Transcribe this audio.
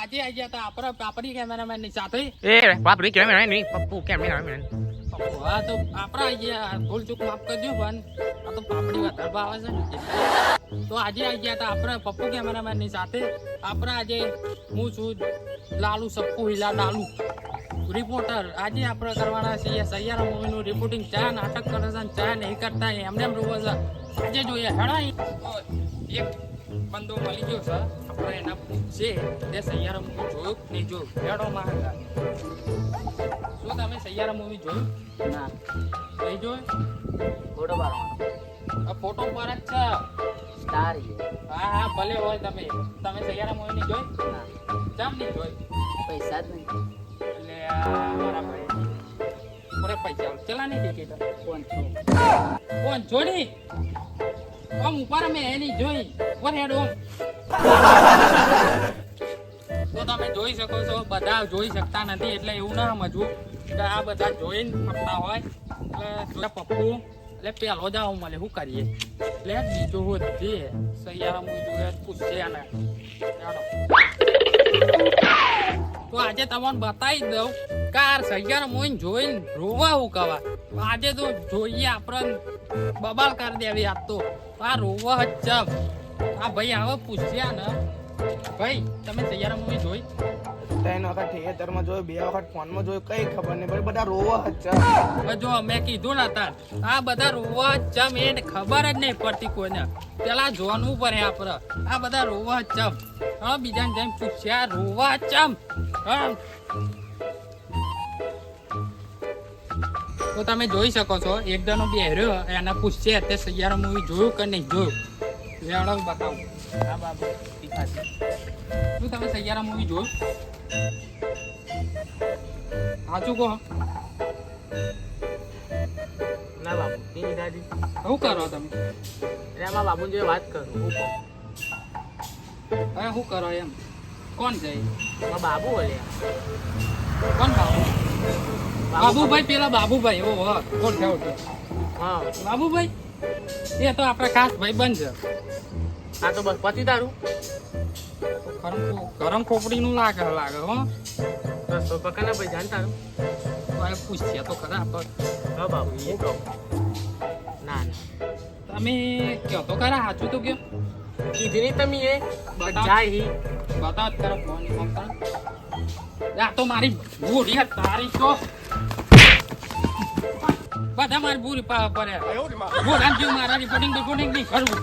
આજે આવી ગયા હતા આપણા પાપડી કેમેરામેનની સાથે. એ બાપરી કેમેરા નહીં પપ્પુ કેમેરા હા તો આપણા આવી ગયા ભૂલ ચૂક માફ કરજો પણ આ તો પાપડી છે તો આજે આવી ગયા હતા આપણા પપ્પુ કેમેરામેનની સાથે. આપણા આજે હું છું લાલુ સપ્પુ હિલા ડાલુ રિપોર્ટર આજે આપણે કરવાના છીએ સૈયારા મૂવીનું રિપોર્ટિંગ ચા નાટક કરે છે ચા નહીં કરતા એમને એમ રોવે છે. આજે જોઈએ હેડા એક બંદો મળી ગયો છે. આપણે એના પૂછે તે સૈયારા મૂવી જોયું નહીં જોયું? હેડો માંગા શું તમે સૈયારા મૂવી જોયું? ના. નહીં જોયું? ફોટો પાડવાનો. આ ફોટો પર જ છે. સ્ટાર હા હા ભલે હોય તમે. તમે સૈયારા મૂવી નહીં જોઈ? ના. કેમ નહીં જોઈ? પૈસા જ નહીં. એટલે મારા ભાઈ. પૂરા પૈસા. ચલા નહીં ટિકિટ. કોણ છો કોણ જોડી આમ ઉપર મેં એની જોઈ વર હેડ ઓમ. તો તમે જોઈ શકો છો, બધા જોઈ શકતા નથી, એટલે એવું ના સમજવું કે આ બધા જોઈને ફરતા હોય. એટલે પપ્પુ, એટલે પેલો જ આવું મળે, શું કરીએ? એટલે બીજો હું જે સૈયારા હું જોયે પૂછશે આને. તો આજે તમને બતાવી દઉં, કાર સૈયારા મોઈને જોઈને રોવા હું કવા આજે તો જોઈએ આપણે બબાલ કરી દેવી આજ તો. આ રોવો જ ચમ આ ભાઈ આવો પૂછ્યા ને. ભાઈ તમે તૈયાર મૂવી જોઈ? ત્રણ વખત થિયેટરમાં જોયું બે વખત ફોનમાં જોયું કઈ ખબર નહીં ભાઈ બધા રોવો જ જો મેં કીધું ને તાર આ બધા રોવો ચમ એને ખબર જ નહીં પડતી કોઈને. પેલા જોવાનું પડે આપણે. આ બધા રોવો ચમ હા બીજાને જેમ પૂછ્યા રોવા ચમ હા. તો તમે જોઈ શકો છો એક જણો બેહર્યો એને પૂછશે તે સૈયારા મૂવી જોયું કે નહીં જોયું? લેવડો બતાવું. હા બાબુ તીખાજી. શું તમે સૈયારા મૂવી જોયું? સાચું કહો. ના બાબુ એની દાદી શું કરો તમે? આમાં બાબુ જોડે વાત કરું. હું કહું હવે શું કરો એમ? કોણ જાય બાબુ બોલે. કોણ બાબુ બાબુભાઈ પેલા બાબુભાઈ ઓ કોણ થયો હા. બાબુભાઈ? એ તો આપણા ખાસ ભાઈ બન છે. આ તો બસ પતિ તારું. ગરમ ખોપડી ખોપડીનું લાગે લાગે હો. બસ પકડના ભાઈ જાણ તારું. તો ખરા આપણે હા બાબુ એ કહું ના ના. તમે કયો તો ખરા સાચું તો કયો? કીધી નહીં તમે એ. હી. બતાવ કરો ફોન ફોન આ તો મારી બુરી હે, તારી તો બધા મારી બુરી પા પડે બોલામ જેવું મારા રિપોર્ટિંગ રિપોર્ટિંગ નહીં કરવું